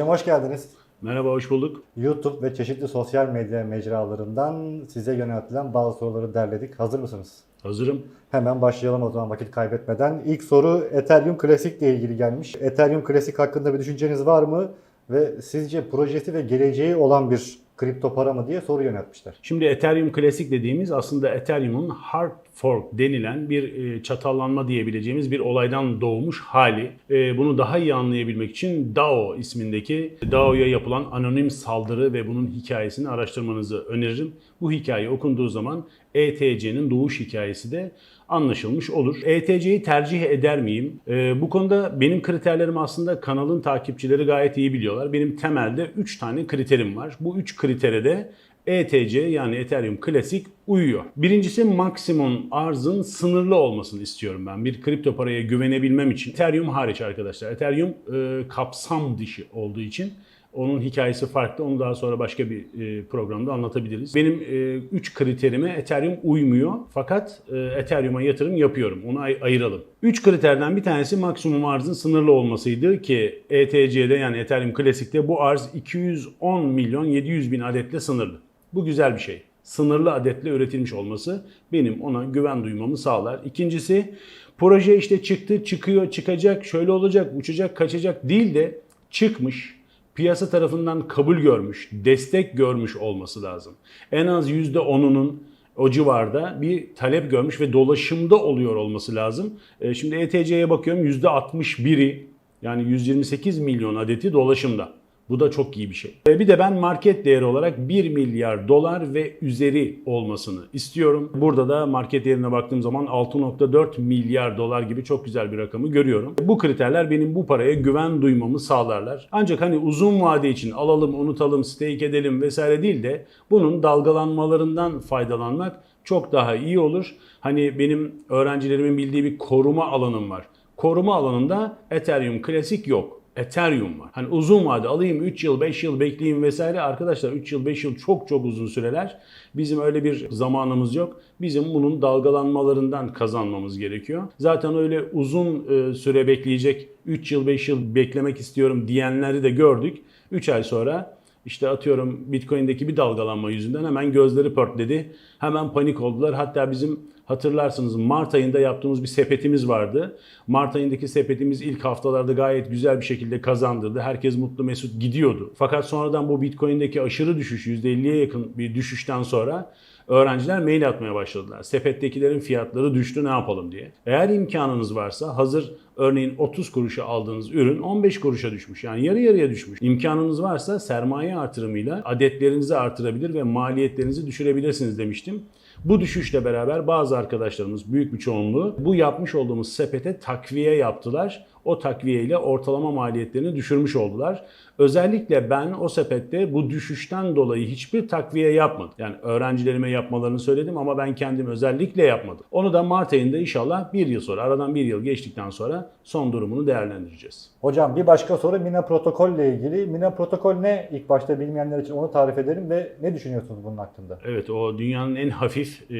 Hocam hoş geldiniz. Merhaba, hoş bulduk. YouTube ve çeşitli sosyal medya mecralarından size yöneltilen bazı soruları derledik. Hazır mısınız? Hazırım. Hemen başlayalım o zaman vakit kaybetmeden. İlk soru Ethereum Classic ile ilgili gelmiş. Ethereum Classic hakkında bir düşünceniz var mı? Ve sizce projesi ve geleceği olan bir kripto para mı diye soru yöneltmişler. Şimdi Ethereum Classic dediğimiz aslında Ethereum'un hard fork denilen bir e, çatallanma diyebileceğimiz bir olaydan doğmuş hali. E, Bunu daha iyi anlayabilmek için DAO ismindeki DAO'ya yapılan anonim saldırı ve bunun hikayesini araştırmanızı öneririm. Bu hikaye okunduğu zaman ETC'nin doğuş hikayesi de anlaşılmış olur. ETC'yi tercih eder miyim? Ee, bu konuda benim kriterlerim aslında kanalın takipçileri gayet iyi biliyorlar. Benim temelde 3 tane kriterim var. Bu 3 kritere de ETC yani Ethereum Classic uyuyor. Birincisi maksimum arzın sınırlı olmasını istiyorum ben. Bir kripto paraya güvenebilmem için. Ethereum hariç arkadaşlar. Ethereum e, kapsam dışı olduğu için onun hikayesi farklı. Onu daha sonra başka bir e, programda anlatabiliriz. Benim 3 kriterime Ethereum uymuyor. Fakat e, Ethereum'a yatırım yapıyorum. Onu ay- ayıralım. 3 kriterden bir tanesi maksimum arzın sınırlı olmasıydı ki ETC'de yani Ethereum Classic'te bu arz 210 milyon 700 bin adetle sınırlı. Bu güzel bir şey. Sınırlı adetle üretilmiş olması benim ona güven duymamı sağlar. İkincisi proje işte çıktı, çıkıyor, çıkacak, şöyle olacak, uçacak, kaçacak değil de çıkmış piyasa tarafından kabul görmüş, destek görmüş olması lazım. En az %10'unun o civarda bir talep görmüş ve dolaşımda oluyor olması lazım. E, Şimdi ETC'ye bakıyorum %61'i yani 128 milyon adeti dolaşımda. Bu da çok iyi bir şey. E, Bir de ben market değeri olarak 1 milyar dolar ve üzeri olmasını istiyorum. Burada da market değerine baktığım zaman 6.4 milyar dolar gibi çok güzel bir rakamı görüyorum. Bu kriterler benim bu paraya güven duymamı sağlarlar. Ancak hani uzun vade için alalım, unutalım, stake edelim vesaire değil de bunun dalgalanmalarından faydalanmak çok daha iyi olur. Hani benim öğrencilerimin bildiği bir koruma alanım var. Koruma alanında Ethereum Classic yok. Ethereum var. Hani uzun vade alayım 3 yıl 5 yıl bekleyeyim vesaire. Arkadaşlar 3 yıl 5 yıl çok çok uzun süreler. Bizim öyle bir zamanımız yok. Bizim bunun dalgalanmalarından kazanmamız gerekiyor. Zaten öyle uzun e, süre bekleyecek 3 yıl 5 yıl beklemek istiyorum diyenleri de gördük. 3 ay sonra işte atıyorum Bitcoin'deki bir dalgalanma yüzünden hemen gözleri pörtledi. Hemen panik oldular. Hatta bizim hatırlarsınız Mart ayında yaptığımız bir sepetimiz vardı. Mart ayındaki sepetimiz ilk haftalarda gayet güzel bir şekilde kazandırdı. Herkes mutlu mesut gidiyordu. Fakat sonradan bu Bitcoin'deki aşırı düşüş %50'ye yakın bir düşüşten sonra öğrenciler mail atmaya başladılar. Sepettekilerin fiyatları düştü ne yapalım diye. Eğer imkanınız varsa hazır örneğin 30 kuruşa aldığınız ürün 15 kuruşa düşmüş. Yani yarı yarıya düşmüş. İmkanınız varsa sermaye artırımıyla adetlerinizi artırabilir ve maliyetlerinizi düşürebilirsiniz demiştim. Bu düşüşle beraber bazı arkadaşlarımız büyük bir çoğunluğu bu yapmış olduğumuz sepete takviye yaptılar. O takviye ile ortalama maliyetlerini düşürmüş oldular. Özellikle ben o sepette bu düşüşten dolayı hiçbir takviye yapmadım. Yani öğrencilerime yapmalarını söyledim ama ben kendim özellikle yapmadım. Onu da Mart ayında inşallah bir yıl sonra, aradan bir yıl geçtikten sonra son durumunu değerlendireceğiz. Hocam bir başka soru Mina protokol ile ilgili. Mina protokol ne? İlk başta bilmeyenler için onu tarif edelim ve ne düşünüyorsunuz bunun hakkında? Evet o dünyanın en hafif e,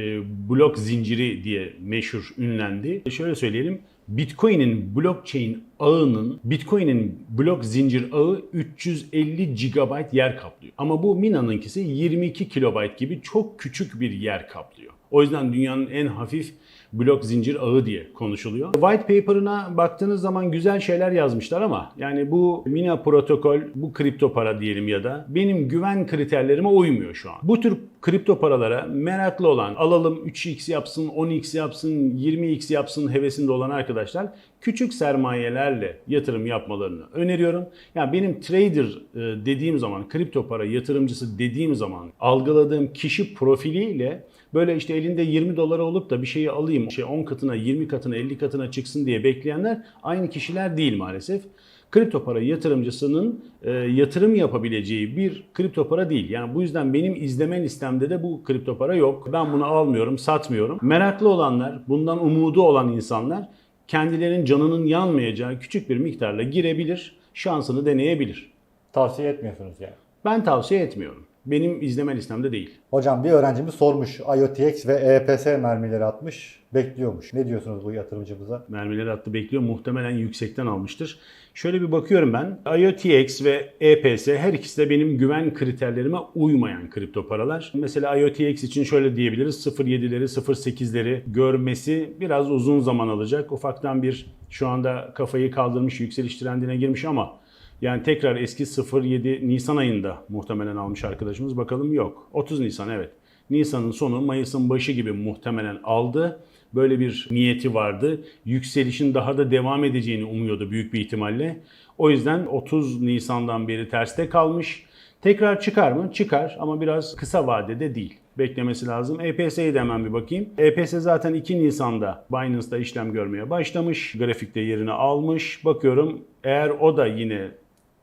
blok zinciri diye meşhur ünlendi. Şöyle söyleyelim. Bitcoin'in blockchain ağının, Bitcoin'in blok zincir ağı 350 GB yer kaplıyor. Ama bu Mina'nınkisi 22 KB gibi çok küçük bir yer kaplıyor. O yüzden dünyanın en hafif blok zincir ağı diye konuşuluyor. White paper'ına baktığınız zaman güzel şeyler yazmışlar ama yani bu Mina protokol, bu kripto para diyelim ya da benim güven kriterlerime uymuyor şu an. Bu tür kripto paralara meraklı olan, alalım 3x yapsın, 10x yapsın, 20x yapsın hevesinde olan arkadaşlar küçük sermayelerle yatırım yapmalarını öneriyorum. Yani benim trader e, dediğim zaman, kripto para yatırımcısı dediğim zaman algıladığım kişi profiliyle böyle işte elinde 20 dolara olup da bir şeyi alayım, şey 10 katına, 20 katına, 50 katına çıksın diye bekleyenler aynı kişiler değil maalesef kripto para yatırımcısının e, yatırım yapabileceği bir kripto para değil. Yani bu yüzden benim izleme listemde de bu kripto para yok. Ben bunu almıyorum, satmıyorum. Meraklı olanlar, bundan umudu olan insanlar kendilerinin canının yanmayacağı küçük bir miktarla girebilir, şansını deneyebilir. Tavsiye etmiyorsunuz yani. Ben tavsiye etmiyorum. Benim izleme listemde değil. Hocam bir öğrencimiz sormuş. IoTX ve EPS mermileri atmış. Bekliyormuş. Ne diyorsunuz bu yatırımcımıza? mermileri attı bekliyor. Muhtemelen yüksekten almıştır. Şöyle bir bakıyorum ben. IOTX ve EPS her ikisi de benim güven kriterlerime uymayan kripto paralar. Mesela IOTX için şöyle diyebiliriz. 0.7'leri 0.8'leri görmesi biraz uzun zaman alacak. Ufaktan bir şu anda kafayı kaldırmış yükseliş trendine girmiş ama yani tekrar eski 07 Nisan ayında muhtemelen almış arkadaşımız. Bakalım yok. 30 Nisan evet. Nisan'ın sonu Mayıs'ın başı gibi muhtemelen aldı. Böyle bir niyeti vardı. Yükselişin daha da devam edeceğini umuyordu büyük bir ihtimalle. O yüzden 30 Nisan'dan beri terste kalmış. Tekrar çıkar mı? Çıkar ama biraz kısa vadede değil. Beklemesi lazım. EPS'ye de hemen bir bakayım. EPS zaten 2 Nisan'da Binance'da işlem görmeye başlamış. Grafikte yerini almış. Bakıyorum eğer o da yine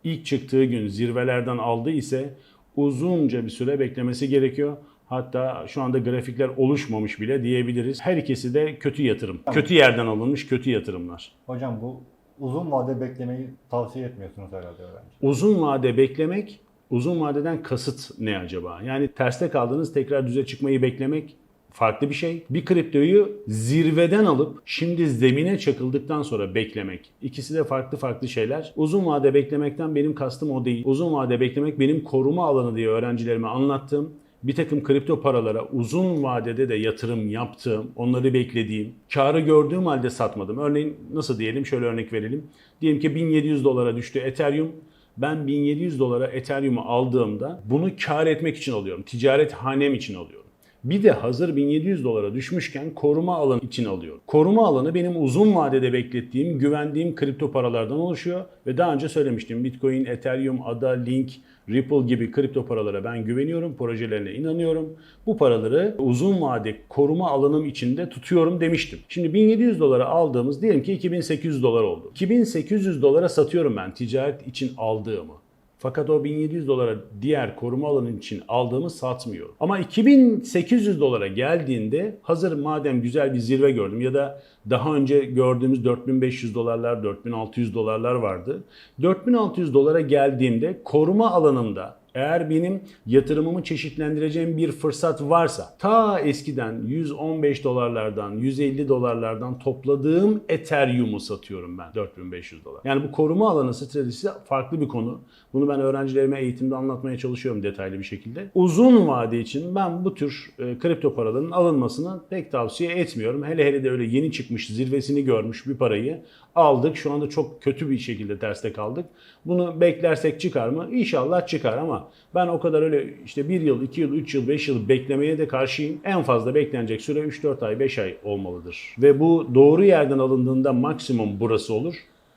ilk çıktığı gün zirvelerden aldı ise uzunca bir süre beklemesi gerekiyor. Hatta şu anda grafikler oluşmamış bile diyebiliriz. Her ikisi de kötü yatırım. Kötü yerden alınmış kötü yatırımlar. Hocam bu uzun vade beklemeyi tavsiye etmiyorsunuz herhalde öğrenci. Uzun vade beklemek, uzun vadeden kasıt ne acaba? Yani terste kaldınız tekrar düze çıkmayı beklemek farklı bir şey. Bir kriptoyu zirveden alıp şimdi zemine çakıldıktan sonra beklemek. İkisi de farklı farklı şeyler. Uzun vade beklemekten benim kastım o değil. Uzun vade beklemek benim koruma alanı diye öğrencilerime anlattığım bir takım kripto paralara uzun vadede de yatırım yaptığım, onları beklediğim, karı gördüğüm halde satmadım. Örneğin nasıl diyelim şöyle örnek verelim. Diyelim ki 1700 dolara düştü Ethereum. Ben 1700 dolara Ethereum'u aldığımda bunu kar etmek için alıyorum. Ticaret hanem için alıyorum. Bir de hazır 1700 dolara düşmüşken koruma alanı için alıyorum. Koruma alanı benim uzun vadede beklettiğim, güvendiğim kripto paralardan oluşuyor. Ve daha önce söylemiştim Bitcoin, Ethereum, ADA, Link, Ripple gibi kripto paralara ben güveniyorum, projelerine inanıyorum. Bu paraları uzun vade koruma alanım içinde tutuyorum demiştim. Şimdi 1700 dolara aldığımız diyelim ki 2800 dolar oldu. 2800 dolara satıyorum ben ticaret için aldığımı. Fakat o 1700 dolara diğer koruma alanı için aldığımı satmıyor. Ama 2800 dolara geldiğinde hazır madem güzel bir zirve gördüm ya da daha önce gördüğümüz 4500 dolarlar, 4600 dolarlar vardı. 4600 dolara geldiğimde koruma alanımda eğer benim yatırımımı çeşitlendireceğim bir fırsat varsa ta eskiden 115 dolarlardan 150 dolarlardan topladığım Ethereum'u satıyorum ben 4500 dolar. Yani bu koruma alanı stratejisi farklı bir konu. Bunu ben öğrencilerime eğitimde anlatmaya çalışıyorum detaylı bir şekilde. Uzun vade için ben bu tür e, kripto paraların alınmasını pek tavsiye etmiyorum. Hele hele de öyle yeni çıkmış zirvesini görmüş bir parayı aldık. Şu anda çok kötü bir şekilde terste kaldık. Bunu beklersek çıkar mı? İnşallah çıkar ama ben o kadar öyle işte 1 yıl, 2 yıl, 3 yıl, 5 yıl beklemeye de karşıyım. En fazla beklenecek süre 3-4 ay, 5 ay olmalıdır. Ve bu doğru yerden alındığında maksimum burası olur.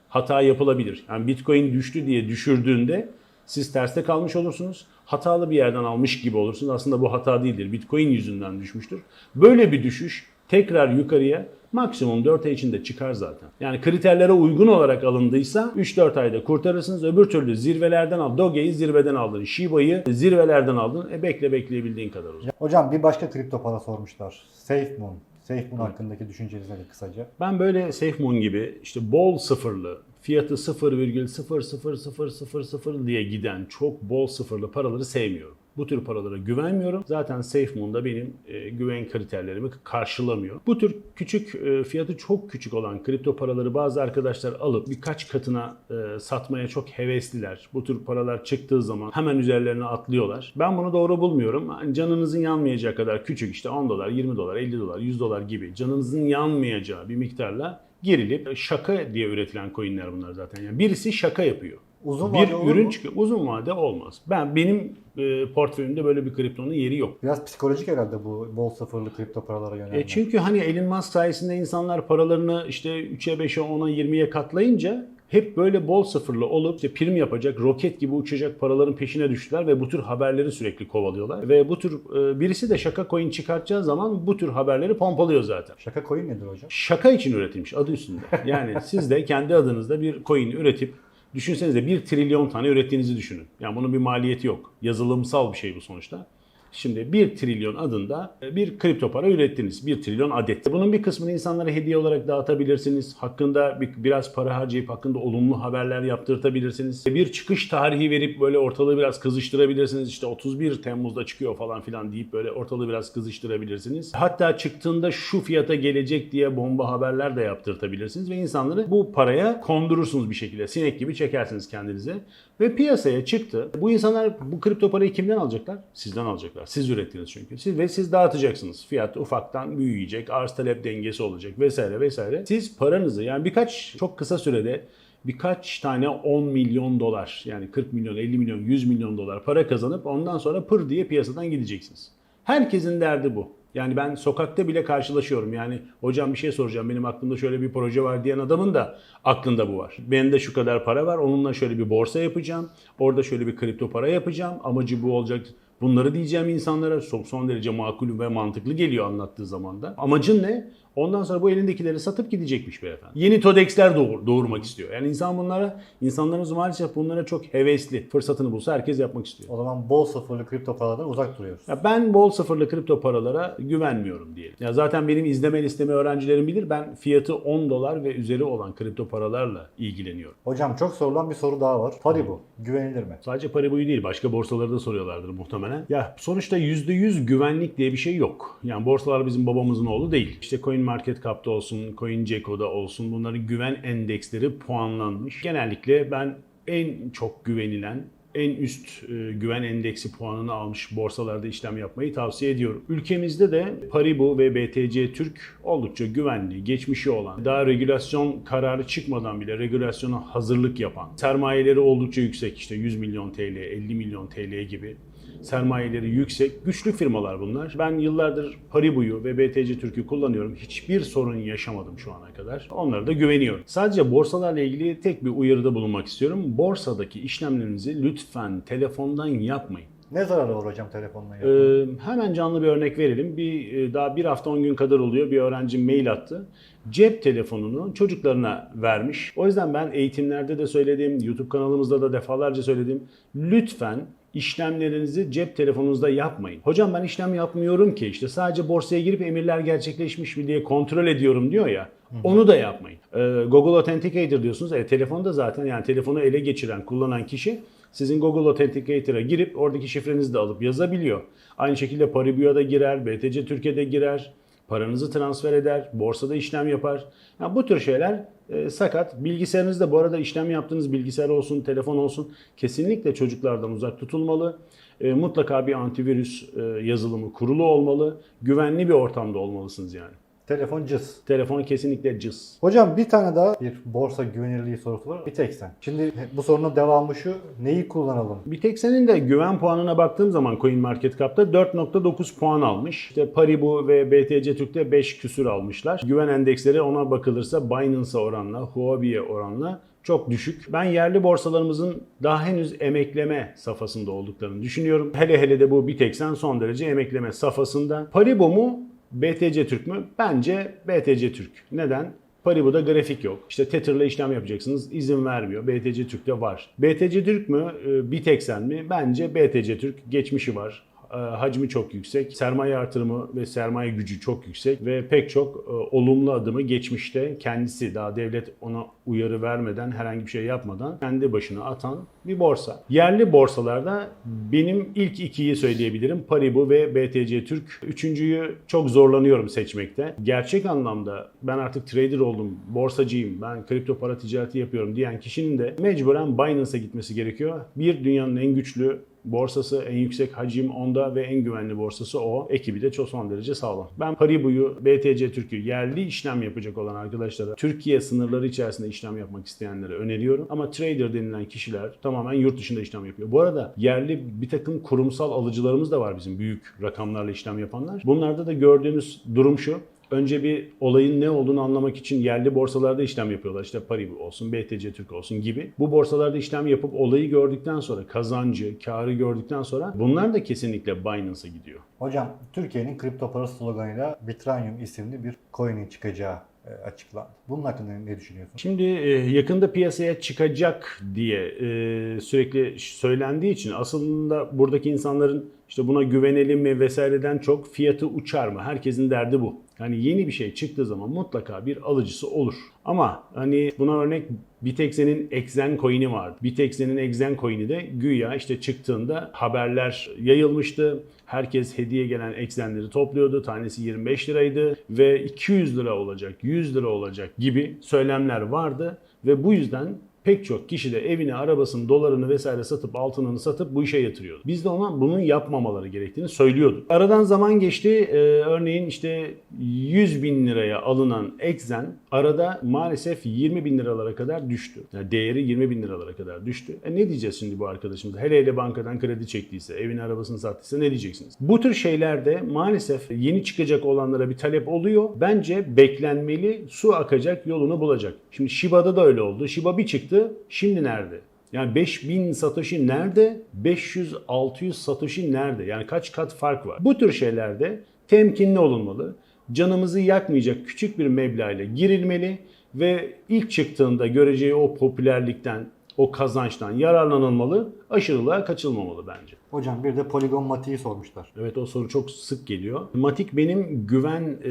Hata yapılabilir. Yani Bitcoin düştü diye düşürdüğünde siz terste kalmış olursunuz. Hatalı bir yerden almış gibi olursunuz. Aslında bu hata değildir. Bitcoin yüzünden düşmüştür. Böyle bir düşüş tekrar yukarıya maksimum 4 ay içinde çıkar zaten. Yani kriterlere uygun olarak alındıysa 3-4 ayda kurtarırsınız. Öbür türlü zirvelerden al. Doge'yi zirveden aldın. Shiba'yı zirvelerden aldın. E bekle bekleyebildiğin kadar uzun. Hocam bir başka kripto para sormuşlar. SafeMoon. SafeMoon hakkındaki düşünceniz nedir kısaca? Ben böyle SafeMoon gibi işte bol sıfırlı, fiyatı 0,00000 diye giden çok bol sıfırlı paraları sevmiyorum. Bu tür paralara güvenmiyorum. Zaten SafeMoon'da benim e, güven kriterlerimi karşılamıyor. Bu tür küçük e, fiyatı çok küçük olan kripto paraları bazı arkadaşlar alıp birkaç katına e, satmaya çok hevesliler. Bu tür paralar çıktığı zaman hemen üzerlerine atlıyorlar. Ben bunu doğru bulmuyorum. Hani canınızın yanmayacağı kadar küçük işte 10 dolar, 20 dolar, 50 dolar, 100 dolar gibi canınızın yanmayacağı bir miktarla girilip şaka diye üretilen coinler bunlar zaten. Yani birisi şaka yapıyor. Uzun bir vade ürün çıkıyor. Uzun vade olmaz. Ben benim e, portföyümde böyle bir kriptonun yeri yok. Biraz psikolojik herhalde bu bol sıfırlı kripto paralara yönelme. E çünkü hani Elon Musk sayesinde insanlar paralarını işte 3'e 5'e 10'a 20'ye katlayınca hep böyle bol sıfırlı olup işte prim yapacak, roket gibi uçacak paraların peşine düştüler ve bu tür haberleri sürekli kovalıyorlar. Ve bu tür e, birisi de şaka coin çıkartacağı zaman bu tür haberleri pompalıyor zaten. Şaka coin nedir hocam? Şaka için üretilmiş adı üstünde. Yani siz de kendi adınızda bir coin üretip düşünsenize 1 trilyon tane ürettiğinizi düşünün. Yani bunun bir maliyeti yok. Yazılımsal bir şey bu sonuçta. Şimdi 1 trilyon adında bir kripto para ürettiniz. 1 trilyon adet. Bunun bir kısmını insanlara hediye olarak dağıtabilirsiniz. Hakkında bir, biraz para harcayıp hakkında olumlu haberler yaptırtabilirsiniz. Bir çıkış tarihi verip böyle ortalığı biraz kızıştırabilirsiniz. İşte 31 Temmuz'da çıkıyor falan filan deyip böyle ortalığı biraz kızıştırabilirsiniz. Hatta çıktığında şu fiyata gelecek diye bomba haberler de yaptırtabilirsiniz ve insanları bu paraya kondurursunuz bir şekilde. Sinek gibi çekersiniz kendinize. Ve piyasaya çıktı. Bu insanlar bu kripto parayı kimden alacaklar? Sizden alacaklar. Siz ürettiniz çünkü. Siz ve siz dağıtacaksınız. Fiyat ufaktan büyüyecek, arz talep dengesi olacak vesaire vesaire. Siz paranızı yani birkaç çok kısa sürede birkaç tane 10 milyon dolar yani 40 milyon, 50 milyon, 100 milyon dolar para kazanıp ondan sonra pır diye piyasadan gideceksiniz. Herkesin derdi bu. Yani ben sokakta bile karşılaşıyorum. Yani hocam bir şey soracağım. Benim aklımda şöyle bir proje var diyen adamın da aklında bu var. Bende şu kadar para var. Onunla şöyle bir borsa yapacağım. Orada şöyle bir kripto para yapacağım. Amacı bu olacak. Bunları diyeceğim insanlara çok son derece makul ve mantıklı geliyor anlattığı zaman da. Amacın ne? Ondan sonra bu elindekileri satıp gidecekmiş beyefendi. Yeni TODEX'ler doğur, doğurmak istiyor. Yani insan bunlara, insanlarımız maalesef bunlara çok hevesli. Fırsatını bulsa herkes yapmak istiyor. O zaman bol sıfırlı kripto paralardan uzak duruyoruz. Ya ben bol sıfırlı kripto paralara güvenmiyorum diyelim. Ya zaten benim izleme listemi öğrencilerim bilir. Ben fiyatı 10 dolar ve üzeri olan kripto paralarla ilgileniyorum. Hocam çok sorulan bir soru daha var. Paribu güvenilir mi? Sadece Paribu'yu değil başka borsaları da soruyorlardır muhtemelen. Ya sonuçta %100 güvenlik diye bir şey yok. Yani borsalar bizim babamızın oğlu değil. İşte CoinMarketCap'ta olsun, CoinGecko'da olsun bunların güven endeksleri puanlanmış. Genellikle ben en çok güvenilen en üst e, güven endeksi puanını almış borsalarda işlem yapmayı tavsiye ediyorum. Ülkemizde de Paribu ve BTC Türk oldukça güvenli, geçmişi olan, daha regülasyon kararı çıkmadan bile regülasyona hazırlık yapan, sermayeleri oldukça yüksek işte 100 milyon TL, 50 milyon TL gibi sermayeleri yüksek, güçlü firmalar bunlar. Ben yıllardır Paribu'yu ve BTC Türk'ü kullanıyorum. Hiçbir sorun yaşamadım şu ana kadar. Onlara da güveniyorum. Sadece borsalarla ilgili tek bir uyarıda bulunmak istiyorum. Borsadaki işlemlerinizi lütfen telefondan yapmayın. Ne zararı var hocam telefonla? Ee, hemen canlı bir örnek verelim. Bir e, daha bir hafta 10 gün kadar oluyor. Bir öğrenci mail attı. Cep telefonunu çocuklarına vermiş. O yüzden ben eğitimlerde de söyledim, YouTube kanalımızda da defalarca söyledim. Lütfen işlemlerinizi cep telefonunuzda yapmayın. Hocam ben işlem yapmıyorum ki işte sadece borsaya girip emirler gerçekleşmiş mi diye kontrol ediyorum diyor ya. Onu da yapmayın. Ee, Google Authenticator diyorsunuz. E, telefonda zaten yani telefonu ele geçiren, kullanan kişi sizin Google Authenticator'a girip oradaki şifrenizi de alıp yazabiliyor. Aynı şekilde Paribu'ya da girer, BTC Türkiye'de girer, paranızı transfer eder, borsada işlem yapar. Yani bu tür şeyler e, sakat. Bilgisayarınızda bu arada işlem yaptığınız bilgisayar olsun, telefon olsun kesinlikle çocuklardan uzak tutulmalı. E, mutlaka bir antivirüs e, yazılımı kurulu olmalı. Güvenli bir ortamda olmalısınız yani. Telefon cız. Telefon kesinlikle cız. Hocam bir tane daha bir borsa güvenilirliği sorusu var. Bir tek sen. Şimdi bu sorunun devamı şu. Neyi kullanalım? Bir tek senin de güven puanına baktığım zaman CoinMarketCap'ta 4.9 puan almış. İşte Paribu ve BTC Türk'te 5 küsür almışlar. Güven endeksleri ona bakılırsa Binance'a oranla, Huobi'ye oranla çok düşük. Ben yerli borsalarımızın daha henüz emekleme safhasında olduklarını düşünüyorum. Hele hele de bu Bitexen son derece emekleme safhasında. Paribu mu BTC Türk mü? Bence BTC Türk. Neden? Paribu'da grafik yok. İşte Tether'la işlem yapacaksınız. izin vermiyor. BTC Türk'te var. BTC Türk mü? e, Bitexen mi? Bence BTC Türk geçmişi var. E, Hacmi çok yüksek. Sermaye artırımı ve sermaye gücü çok yüksek ve pek çok e, olumlu adımı geçmişte kendisi daha devlet ona uyarı vermeden herhangi bir şey yapmadan kendi başına atan bir borsa. Yerli borsalarda benim ilk ikiyi söyleyebilirim. Paribu ve BTC Türk. Üçüncüyü çok zorlanıyorum seçmekte. Gerçek anlamda ben artık trader oldum, borsacıyım, ben kripto para ticareti yapıyorum diyen kişinin de mecburen Binance'a gitmesi gerekiyor. Bir dünyanın en güçlü borsası, en yüksek hacim onda ve en güvenli borsası o. Ekibi de çok son derece sağlam. Ben Paribu'yu, BTC Türk'ü yerli işlem yapacak olan arkadaşlara, Türkiye sınırları içerisinde işlem yapmak isteyenlere öneriyorum. Ama trader denilen kişiler tamamen yurt dışında işlem yapıyor. Bu arada yerli bir takım kurumsal alıcılarımız da var bizim büyük rakamlarla işlem yapanlar. Bunlarda da gördüğümüz durum şu. Önce bir olayın ne olduğunu anlamak için yerli borsalarda işlem yapıyorlar. İşte Paribu olsun, BTC Türk olsun gibi. Bu borsalarda işlem yapıp olayı gördükten sonra, kazancı, karı gördükten sonra bunlar da kesinlikle Binance'a gidiyor. Hocam Türkiye'nin kripto para sloganıyla Bitranium isimli bir coin'in çıkacağı e, açıklandı. Bunun hakkında ne düşünüyorsun? Şimdi e, yakında piyasaya çıkacak diye e, sürekli söylendiği için aslında buradaki insanların işte buna güvenelim mi vesaireden çok fiyatı uçar mı? Herkesin derdi bu. Yani yeni bir şey çıktığı zaman mutlaka bir alıcısı olur. Ama hani buna örnek Bitex'in Exen coin'i vardı. Bitex'in Exen coin'i de güya işte çıktığında haberler yayılmıştı. Herkes hediye gelen Exen'leri topluyordu. Tanesi 25 liraydı ve 200 lira olacak, 100 lira olacak gibi söylemler vardı ve bu yüzden pek çok kişi de evini, arabasını, dolarını vesaire satıp altınını satıp bu işe yatırıyordu. Biz de ona bunun yapmamaları gerektiğini söylüyorduk. Aradan zaman geçti. Ee, örneğin işte 100 bin liraya alınan Exen arada maalesef 20 bin liralara kadar düştü. Yani değeri 20 bin liralara kadar düştü. E ne diyeceğiz şimdi bu arkadaşımız? Hele hele bankadan kredi çektiyse, evini arabasını sattıysa ne diyeceksiniz? Bu tür şeylerde maalesef yeni çıkacak olanlara bir talep oluyor. Bence beklenmeli, su akacak yolunu bulacak. Şimdi Shiba'da da öyle oldu. Shiba bir çıktı. Şimdi nerede? Yani 5000 Satoshi nerede? 500-600 Satoshi nerede? Yani kaç kat fark var? Bu tür şeylerde temkinli olunmalı. Canımızı yakmayacak küçük bir meblağ ile girilmeli ve ilk çıktığında göreceği o popülerlikten, o kazançtan yararlanılmalı. Aşırılığa kaçılmamalı bence. Hocam bir de Polygon Mati'yi sormuşlar. Evet o soru çok sık geliyor. Matik benim güven e,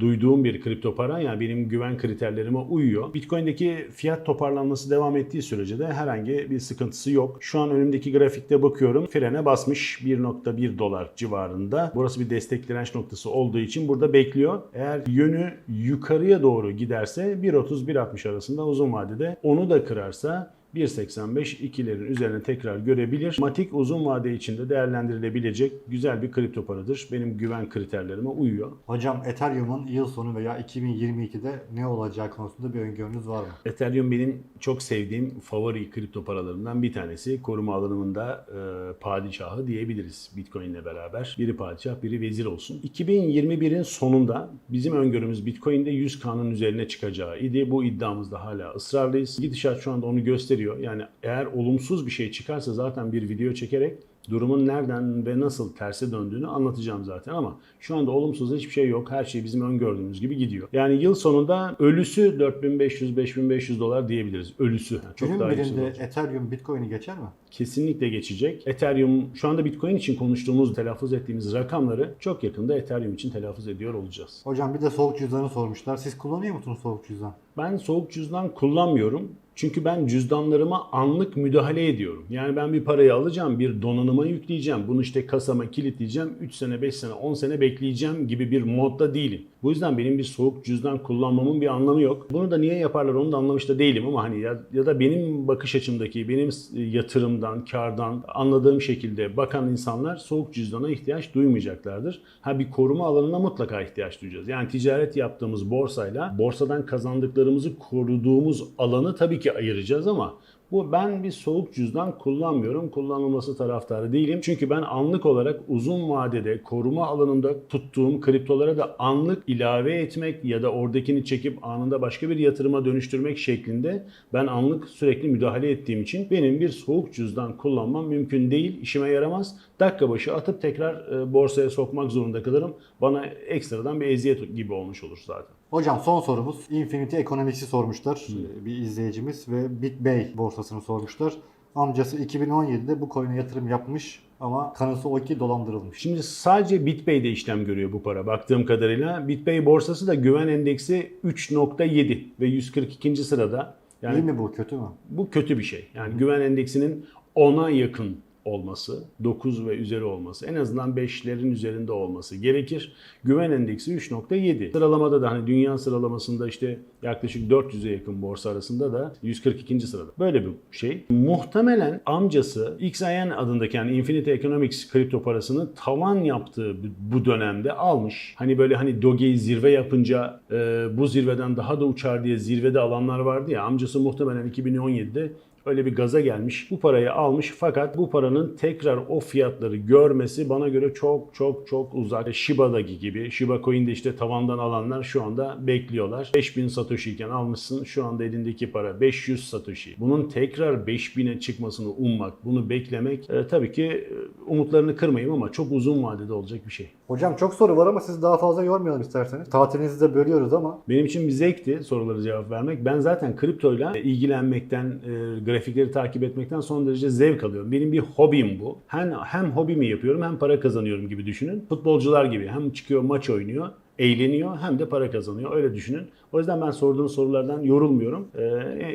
duyduğum bir kripto para. Yani benim güven kriterlerime uyuyor. Bitcoin'deki fiyat toparlanması devam ettiği sürece de herhangi bir sıkıntısı yok. Şu an önümdeki grafikte bakıyorum. Frene basmış 1.1 dolar civarında. Burası bir destek direnç noktası olduğu için burada bekliyor. Eğer yönü yukarıya doğru giderse 1.30-1.60 arasında uzun vadede onu da kırarsa 1.85 ikilerin üzerine tekrar görebilir. Matik uzun vade içinde değerlendirilebilecek güzel bir kripto paradır. Benim güven kriterlerime uyuyor. Hocam Ethereum'un yıl sonu veya 2022'de ne olacağı konusunda bir öngörünüz var mı? Ethereum benim çok sevdiğim favori kripto paralarından bir tanesi. Koruma alanımında e, padişahı diyebiliriz Bitcoin ile beraber. Biri padişah, biri vezir olsun. 2021'in sonunda bizim öngörümüz Bitcoin'de 100K'nın üzerine çıkacağı idi. Bu iddiamızda hala ısrarlıyız. Gidişat şu anda onu gösteriyor. Yani eğer olumsuz bir şey çıkarsa zaten bir video çekerek durumun nereden ve nasıl terse döndüğünü anlatacağım zaten ama şu anda olumsuz hiçbir şey yok. Her şey bizim öngördüğümüz gibi gidiyor. Yani yıl sonunda ölüsü 4500-5500 dolar diyebiliriz. Ölüsü. Yani çok Günün daha birinde. Ethereum Bitcoin'i geçer mi? Kesinlikle geçecek. Ethereum şu anda Bitcoin için konuştuğumuz, telaffuz ettiğimiz rakamları çok yakında Ethereum için telaffuz ediyor olacağız. Hocam bir de soğuk cüzdanı sormuşlar. Siz kullanıyor musunuz soğuk cüzdan? Ben soğuk cüzdan kullanmıyorum. Çünkü ben cüzdanlarıma anlık müdahale ediyorum. Yani ben bir parayı alacağım, bir donanıma yükleyeceğim. Bunu işte kasama kilitleyeceğim. 3 sene, 5 sene, 10 sene bekleyeceğim gibi bir modda değilim. Bu yüzden benim bir soğuk cüzdan kullanmamın bir anlamı yok. Bunu da niye yaparlar onu da anlamış da değilim ama hani ya, ya da benim bakış açımdaki, benim yatırımdan, kardan anladığım şekilde bakan insanlar soğuk cüzdana ihtiyaç duymayacaklardır. Ha bir koruma alanına mutlaka ihtiyaç duyacağız. Yani ticaret yaptığımız borsayla borsadan kazandıklarımızı koruduğumuz alanı tabii ki ayıracağız ama bu ben bir soğuk cüzdan kullanmıyorum. Kullanılması taraftarı değilim. Çünkü ben anlık olarak uzun vadede koruma alanında tuttuğum kriptolara da anlık ilave etmek ya da oradakini çekip anında başka bir yatırıma dönüştürmek şeklinde ben anlık sürekli müdahale ettiğim için benim bir soğuk cüzdan kullanmam mümkün değil. İşime yaramaz. Dakika başı atıp tekrar e, borsaya sokmak zorunda kalırım. Bana ekstradan bir eziyet gibi olmuş olur zaten. Hocam son sorumuz Infinity Economics'i sormuşlar bir izleyicimiz ve BitBay borsasını sormuşlar. Amcası 2017'de bu coin'e yatırım yapmış ama kanısı o ki dolandırılmış. Şimdi sadece BitPay'de işlem görüyor bu para baktığım kadarıyla. BitPay borsası da güven endeksi 3.7 ve 142. sırada. Yani İyi mi bu kötü mü? bu kötü bir şey. Yani güven endeksinin 10'a yakın olması, 9 ve üzeri olması, en azından 5'lerin üzerinde olması gerekir. Güven endeksi 3.7. Sıralamada da hani dünya sıralamasında işte yaklaşık 400'e yakın borsa arasında da 142. sırada. Böyle bir şey. Muhtemelen amcası XIN adındaki yani Infinity Economics kripto parasını tavan yaptığı bu dönemde almış. Hani böyle hani Doge'yi zirve yapınca e, bu zirveden daha da uçar diye zirvede alanlar vardı ya amcası muhtemelen 2017'de öyle bir gaza gelmiş. Bu parayı almış fakat bu paranın tekrar o fiyatları görmesi bana göre çok çok çok uzak. Shiba'daki gibi. Shiba Coin'de işte tavandan alanlar şu anda bekliyorlar. 5000 Satoshi iken almışsın şu anda elindeki para 500 Satoshi. Bunun tekrar 5000'e çıkmasını ummak, bunu beklemek e, tabii ki e, umutlarını kırmayayım ama çok uzun vadede olacak bir şey. Hocam çok soru var ama sizi daha fazla yormayalım isterseniz. Tatilinizi de bölüyoruz ama Benim için bir zevkti sorulara cevap vermek. Ben zaten kriptoyla ilgilenmekten, e, grafikleri takip etmekten son derece zevk alıyorum. Benim bir hobim bu. Hem, hem hobimi yapıyorum hem para kazanıyorum gibi düşünün. Futbolcular gibi hem çıkıyor maç oynuyor, eğleniyor hem de para kazanıyor. Öyle düşünün. O yüzden ben sorduğunuz sorulardan yorulmuyorum. Ee,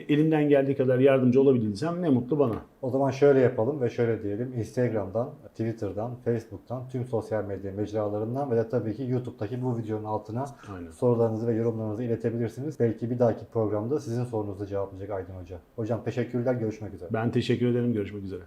elimden geldiği kadar yardımcı olabildiysem ne mutlu bana. O zaman şöyle yapalım ve şöyle diyelim. Instagram'dan, Twitter'dan, Facebook'tan, tüm sosyal medya mecralarından ve de tabii ki YouTube'daki bu videonun altına Aynen. sorularınızı ve yorumlarınızı iletebilirsiniz. Belki bir dahaki programda sizin sorunuzu cevaplayacak Aydın Hoca. Hocam teşekkürler, görüşmek üzere. Ben teşekkür ederim. Görüşmek üzere.